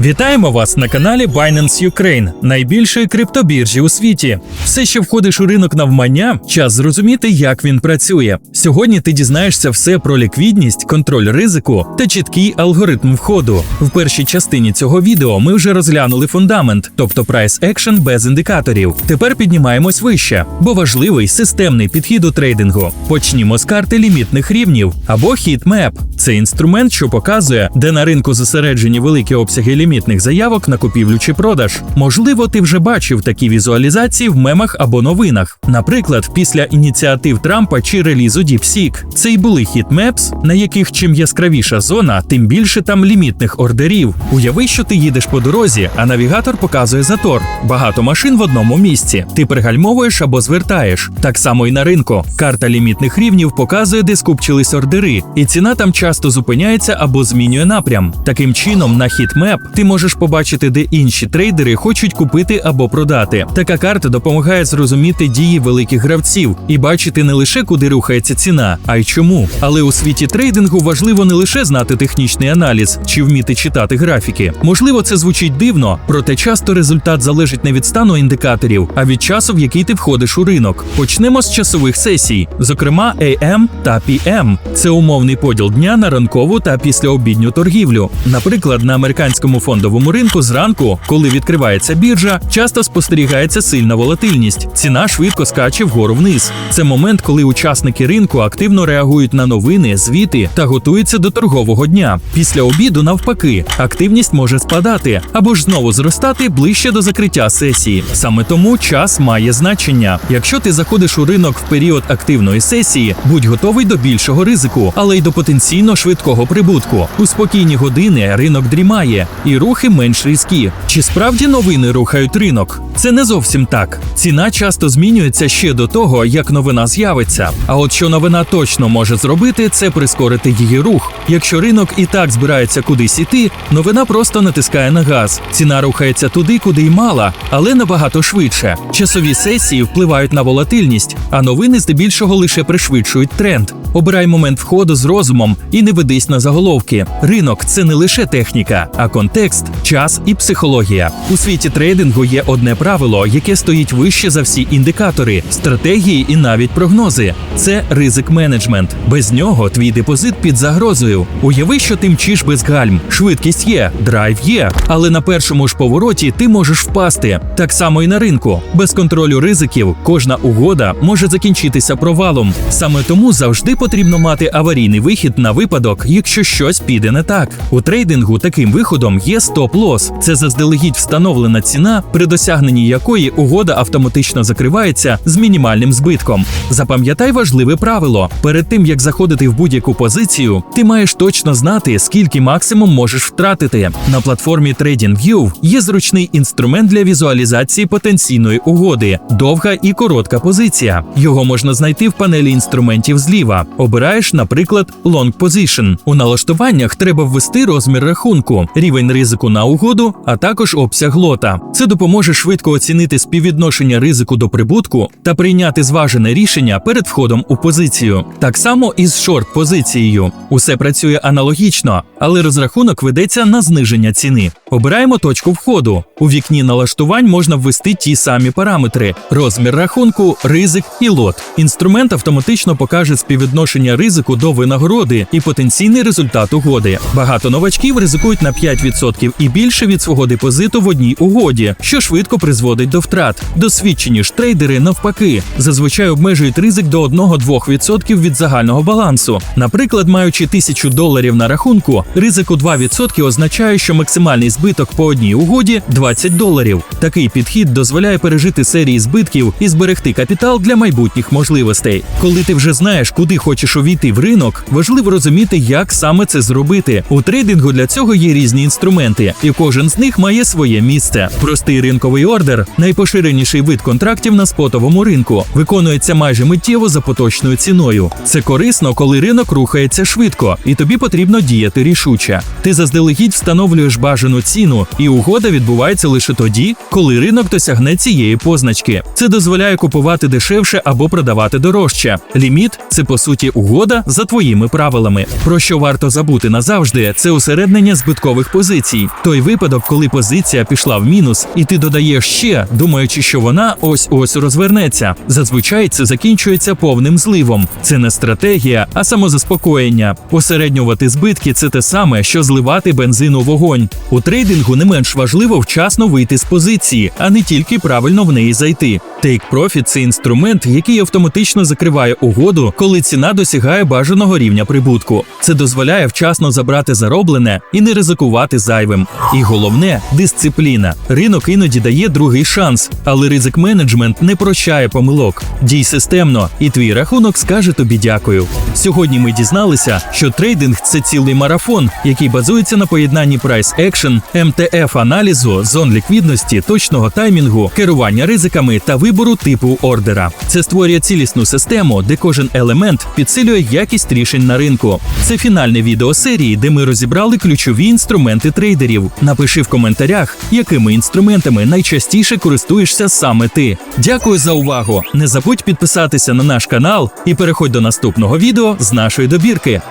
Вітаємо вас на каналі Binance Ukraine, найбільшої криптобіржі у світі. Все, що входиш у ринок навмання, час зрозуміти, як він працює. Сьогодні ти дізнаєшся все про ліквідність, контроль ризику та чіткий алгоритм входу. В першій частині цього відео ми вже розглянули фундамент, тобто price action без індикаторів. Тепер піднімаємось вище, бо важливий системний підхід у трейдингу. Почнімо з карти лімітних рівнів або хіт-меп. Це інструмент, що показує, де на ринку зосереджені великі обсяги лімітних заявок на купівлю чи продаж. Можливо, ти вже бачив такі візуалізації в мемах або новинах. Наприклад, після ініціатив Трампа чи релізу DeepSeek. Це й були хітмепс, на яких чим яскравіша зона, тим більше там лімітних ордерів. Уяви, що ти їдеш по дорозі, а навігатор показує затор. Багато машин в одному місці. Ти пригальмовуєш або звертаєш. Так само і на ринку. Карта лімітних рівнів показує, де скупчились ордери, і ціна там часто зупиняється або змінює напрям. Таким чином, на хітмеп ти можеш побачити, де інші трейдери хочуть купити або продати. Така карта допомагає зрозуміти дії великих гравців і бачити не лише куди рухається ціна, а й чому. Але у світі трейдингу важливо не лише знати технічний аналіз чи вміти читати графіки. Можливо, це звучить дивно, проте часто результат залежить не від стану індикаторів, а від часу, в який ти входиш у ринок. Почнемо з часових сесій, зокрема AM та PM. Це умовний поділ дня на ранкову та післяобідню торгівлю. Наприклад, на американському фондовому ринку зранку, коли відкривається біржа, часто спостерігається сильна волатильність. Ціна швидко скаче вгору вниз. Це момент, коли учасники ринку активно реагують на новини, звіти та готуються до торгового дня. Після обіду, навпаки, активність може спадати або ж знову зростати ближче до закриття сесії. Саме тому час має значення. Якщо ти заходиш у ринок в період активної сесії, будь готовий до більшого ризику, але й до потенційно швидкого прибутку. У спокійні години ринок дрімає, і рухи менш різкі. Чи справді новини рухають ринок? Це не зовсім так. Ціна часто змінюється ще до того, як новина з'явиться. А от що новина точно може зробити, це прискорити її рух. Якщо ринок і так збирається кудись іти, новина просто натискає на газ. Ціна рухається туди, куди й мала, але набагато швидше. Часові сесії впливають на волатильність, а новини здебільшого лише пришвидшують тренд. Обирай момент входу з розумом і не ведись на заголовки. Ринок це не лише техніка, а контекст, час і психологія. У світі трейдингу є одне правило, яке стоїть вище за всі індикатори, стратегії і навіть прогнози. Це ризик менеджмент. Без нього твій депозит під загрозою. Уяви, що ти мчиш без гальм. Швидкість є, драйв є, але на першому ж повороті ти можеш впасти. Так само і на ринку. Без контролю ризиків кожна угода може закінчитися провалом. Саме тому завжди потрібно мати аварійний вихід на випадок, якщо щось піде не так. У трейдингу таким виходом є стоп-лос. Це заздалегідь встановлена ціна, при досягненні якої угода автоматично закривається з мінімальним збитком. Запам'ятай важливе правило: перед тим як заходити в будь-яку позицію, ти маєш точно знати, скільки максимум можеш втратити. На платформі TradingView є зручний інструмент для візуалізації потенційної угоди, довга і коротка позиція. Його можна знайти в панелі інструментів зліва. Обираєш, наприклад, Long Position. У налаштуваннях треба ввести розмір рахунку, рівень ризику на угоду, а також обсяг лота. Це допоможе швидко оцінити співвідношення ризику до прибутку та прийняти зважене рішення перед входом у позицію. Так само і з шорт позицією. Усе працює аналогічно, але розрахунок ведеться на зниження ціни. Обираємо точку входу. У вікні налаштувань можна ввести ті самі параметри: розмір рахунку, ризик і лот. Інструмент автоматично покаже співвідношення ризику до винагороди і потенційний результат угоди. Багато новачків ризикують на 5% і більше від свого депозиту в одній угоді, що швидко призводить до втрат. Досвідчені ж трейдери навпаки зазвичай обмежують ризик до 1-2% від загального балансу. Наприклад, маючи 1000 доларів на рахунку, ризик у 2% означає, що максимальний збиток по одній угоді 20 доларів. Такий підхід дозволяє пережити серії збитків і зберегти капітал для майбутніх можливостей. Коли ти вже знаєш, куди хочеш увійти в ринок, важливо розуміти, як саме це зробити. У трейдингу для цього є різні інструменти, і кожен з них має своє місце. Простий ринковий ордер найпоширеніший вид контрактів на спотовому ринку, виконується майже миттєво за поточною ціною. Це корисно, коли ринок рухається швидко, і тобі потрібно діяти рішуче. Ти заздалегідь встановлюєш бажану ціну, і угода відбувається лише тоді, коли ринок досягне цієї позначки. Це дозволяє купувати дешевше або продавати дорожче. Ліміт це по суті угода за твоїми правилами. Про що варто забути назавжди, це усереднення збиткових позицій. Позицій. Той випадок, коли позиція пішла в мінус, і ти додаєш ще, думаючи, що вона ось ось розвернеться. Зазвичай це закінчується повним зливом. Це не стратегія, а самозаспокоєння. Усереднювати збитки це те саме, що зливати бензин у вогонь. У трейдингу не менш важливо вчасно вийти з позиції, а не тільки правильно в неї зайти. Take Profit – це інструмент, який автоматично закриває угоду, коли ціна досягає бажаного рівня прибутку. Це дозволяє вчасно забрати зароблене і не ризикувати зайвим. І головне дисципліна. Ринок іноді дає другий шанс, але ризик менеджмент не прощає помилок. Дій системно, і твій рахунок скаже тобі дякую. Сьогодні ми дізналися, що трейдинг це цілий марафон, який базується на поєднанні price action, МТФ аналізу, зон ліквідності, точного таймінгу, керування ризиками та вибору типу ордера. Це створює цілісну систему, де кожен елемент підсилює якість рішень на ринку. Це фінальне відео серії, де ми розібрали ключові інструменти трейдерів. Напиши в коментарях, якими інструментами найчастіше користуєшся саме ти. Дякую за увагу! Не забудь підписатися на наш канал і переходь до наступного відео з нашої добірки.